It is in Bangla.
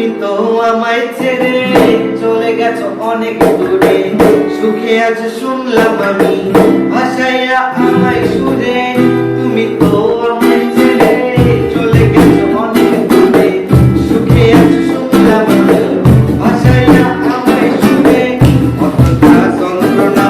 তুমি তো আমায় ছেড়ে চলে গেছো অনেক দূরে। সুখে আছো শুনলাম আমি ভাসাইয়া আমায় সুরে। তুমি তো আমায় চলে সুখে শুনলাম যন্ত্রণাময়